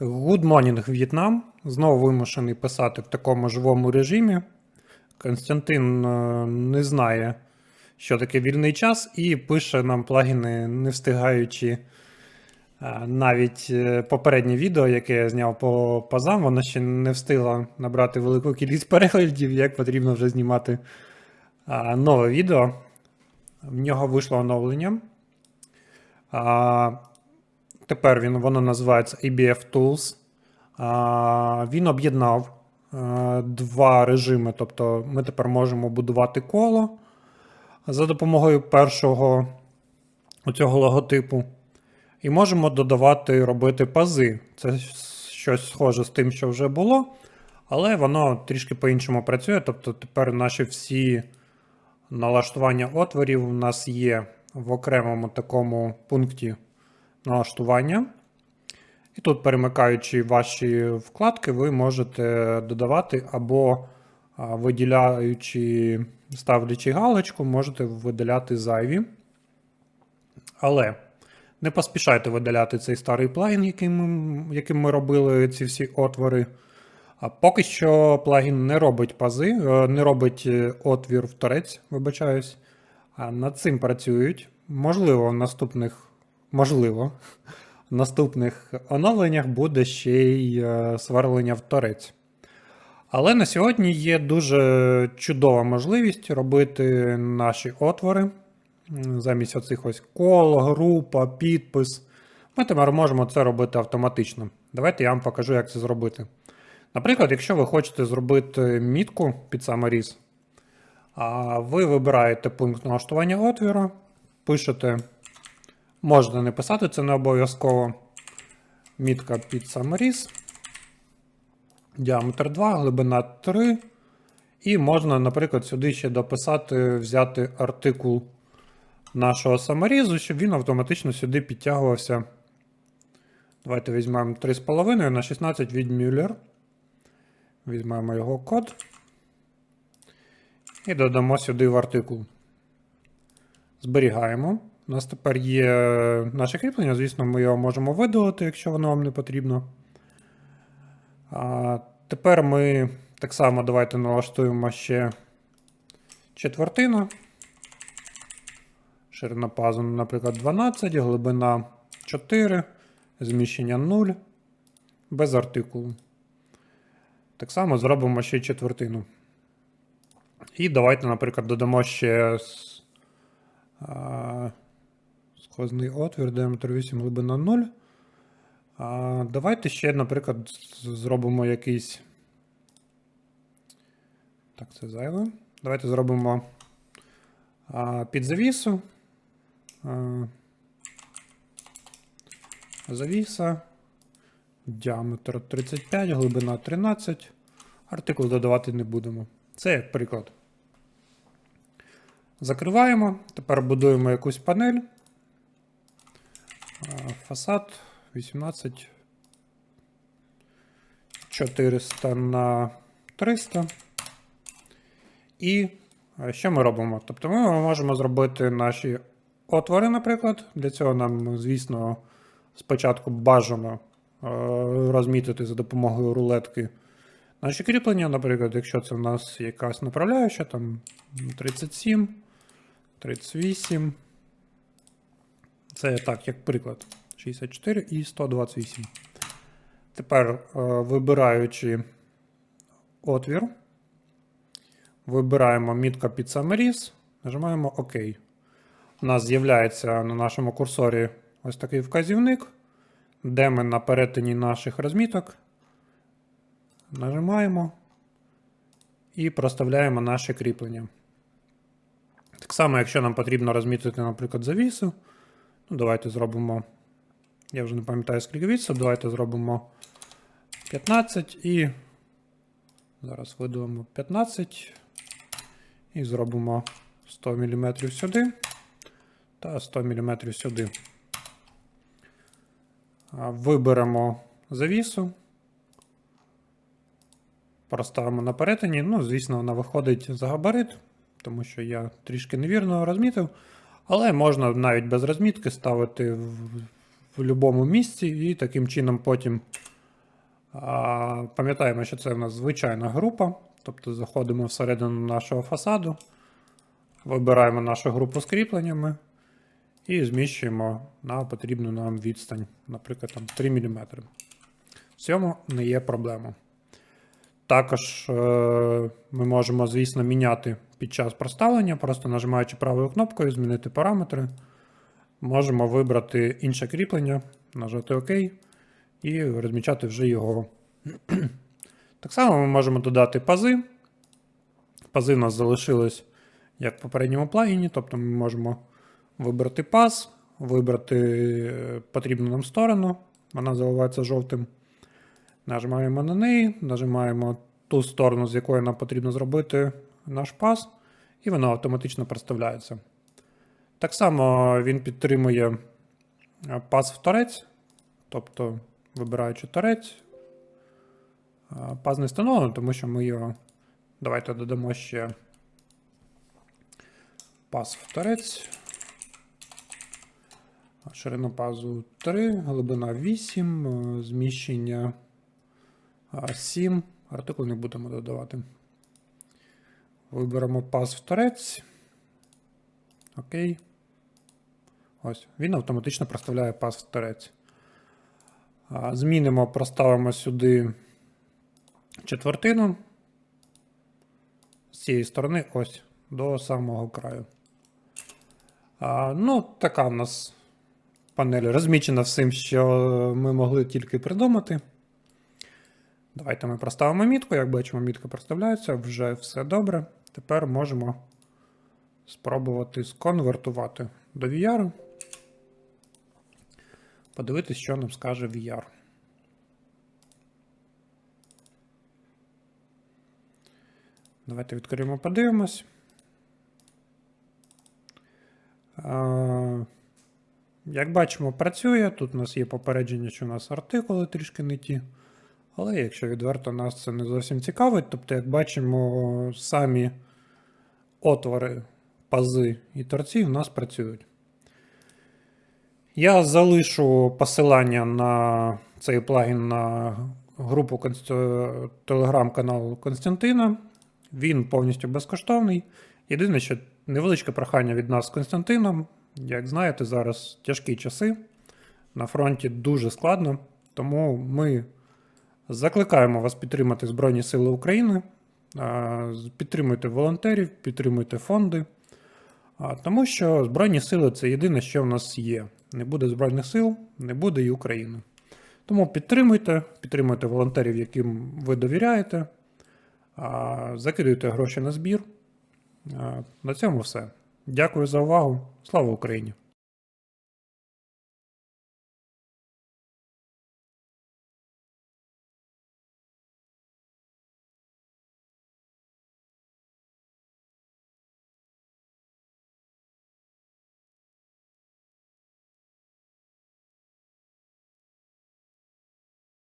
Good morning, В'єтнам. Знову вимушений писати в такому живому режимі. Константин е, не знає, що таке вільний час, і пише нам плагіни, не встигаючи е, навіть е, попереднє відео, яке я зняв по пазам, воно ще не встигло набрати велику кількість переглядів, як потрібно вже знімати нове відео. В нього вийшло оновлення. Тепер він, воно називається ABF Tools. А, Він об'єднав а, два режими. Тобто ми тепер можемо будувати коло за допомогою першого цього логотипу. І можемо додавати робити пази. Це щось схоже з тим, що вже було, але воно трішки по-іншому працює. Тобто тепер наші всі налаштування отворів у нас є в окремому такому пункті налаштування. І тут, перемикаючи ваші вкладки, ви можете додавати або виділяючи, ставлячи галочку, можете видаляти зайві. Але не поспішайте видаляти цей старий плагін, яким, яким ми робили ці всі отвори. А поки що плагін не робить пази, е, не робить е, отвір в торець, вибачаюсь. А над цим працюють. Можливо, в наступних, можливо, наступних оновленнях буде ще й е, сверлення в торець. Але на сьогодні є дуже чудова можливість робити наші отвори замість оцих ось кол, група, підпис. Ми тепер можемо це робити автоматично. Давайте я вам покажу, як це зробити. Наприклад, якщо ви хочете зробити мітку під саморіз, ви вибираєте пункт налаштування отвіру, пишете, можете не писати, це не обов'язково. Мітка під саморіз. Діаметр 2, глибина 3. І можна, наприклад, сюди ще дописати, взяти артикул нашого саморізу, щоб він автоматично сюди підтягувався. Давайте візьмемо 3,5 на 16 від Мюллер. Візьмемо його код. І додамо сюди в артикул. Зберігаємо. У нас тепер є наше кріплення, звісно, ми його можемо видалити, якщо воно вам не потрібно. А Тепер ми так само давайте налаштуємо ще четвертину. Ширина пазу, наприклад, 12, глибина 4, зміщення 0, без артикулу. Так само зробимо ще четвертину. І давайте, наприклад, додамо ще сквозний отвір, діаметр 8, глибина 0. А, давайте ще, наприклад, зробимо якийсь. Так, це зайве. Давайте зробимо а, під завісу. А, завіса. Діаметр 35, глибина 13. Артикул додавати не будемо. Це як приклад. Закриваємо. Тепер будуємо якусь панель. Фасад 18 400 на 300. І що ми робимо? Тобто ми можемо зробити наші отвори, наприклад. Для цього нам, звісно, спочатку бажано е, розмітити за допомогою рулетки наші кріплення. Наприклад, якщо це в нас якась направляюча, там 37, 38. Це так, як приклад. 64 і 128. Тепер, е, вибираючи отвір, вибираємо мітка під саморіз, нажимаємо ОК. У нас з'являється на нашому курсорі ось такий вказівник, де ми на перетині наших розміток нажимаємо і проставляємо наше кріплення. Так само, якщо нам потрібно розмітити, наприклад, завісу, ну, давайте зробимо. Я вже не пам'ятаю, скільки відступ, давайте зробимо 15 і. Зараз видалимо 15 і зробимо 100 мм сюди та 100 мм сюди. Виберемо завісу. Проставимо на перетині. Ну, звісно, вона виходить за габарит, тому що я трішки невірно розмітив. Але можна навіть без розмітки ставити в, будь-якому місці і таким чином потім Пам'ятаємо, що це в нас звичайна група, тобто заходимо всередину нашого фасаду, вибираємо нашу групу з кріпленнями і зміщуємо на потрібну нам відстань, наприклад, там 3 мм. В цьому не є проблема. Також е, ми можемо, звісно, міняти під час проставлення, просто нажимаючи правою кнопкою, змінити параметри. Можемо вибрати інше кріплення, нажати ОК і розмічати вже його. так само ми можемо додати пази. Пази в нас залишились як в попередньому плагіні, тобто ми можемо вибрати паз, вибрати е, потрібну нам сторону, вона заливається жовтим. Нажимаємо на неї, нажимаємо ту сторону, з якої нам потрібно зробити наш паз, і воно автоматично проставляється. Так само він підтримує е, паз в торець, тобто, вибираючи торець, е, паз не встановлено, тому що ми його. Давайте додамо ще паз в торець. Ширина пазу 3, глибина 8, е, зміщення 7. Артикул не будемо додавати. Виберемо паз в торець. Окей. Ось. Він автоматично проставляє паз в торець. Змінимо, проставимо сюди четвертину. З цієї сторони, ось, до самого краю. Ну, така в нас панель розмічена всім, що ми могли тільки придумати. Давайте ми проставимо мітку. Як бачимо, мітка проставляється, вже все добре. Тепер можемо спробувати сконвертувати до VR. Подивитись, що нам скаже VR. Давайте відкриємо, подивимось. Як бачимо, працює. Тут у нас є попередження, що у нас артикули трішки не ті. Але якщо відверто нас це не зовсім цікавить, тобто, як бачимо, самі отвори, пази і торці у нас працюють. Я залишу посилання на цей плагін на групу телеграм-каналу Константина. Він повністю безкоштовний. Єдине, що невеличке прохання від нас з Константином. Як знаєте, зараз тяжкі часи. На фронті дуже складно, тому ми закликаємо вас підтримати Збройні Сили України. Підтримуйте волонтерів, підтримуйте фонди. Тому що Збройні сили це єдине, що в нас є. Не буде Збройних сил, не буде і України. Тому підтримуйте, підтримуйте волонтерів, яким ви довіряєте, закидуйте гроші на збір. На цьому все. Дякую за увагу. Слава Україні!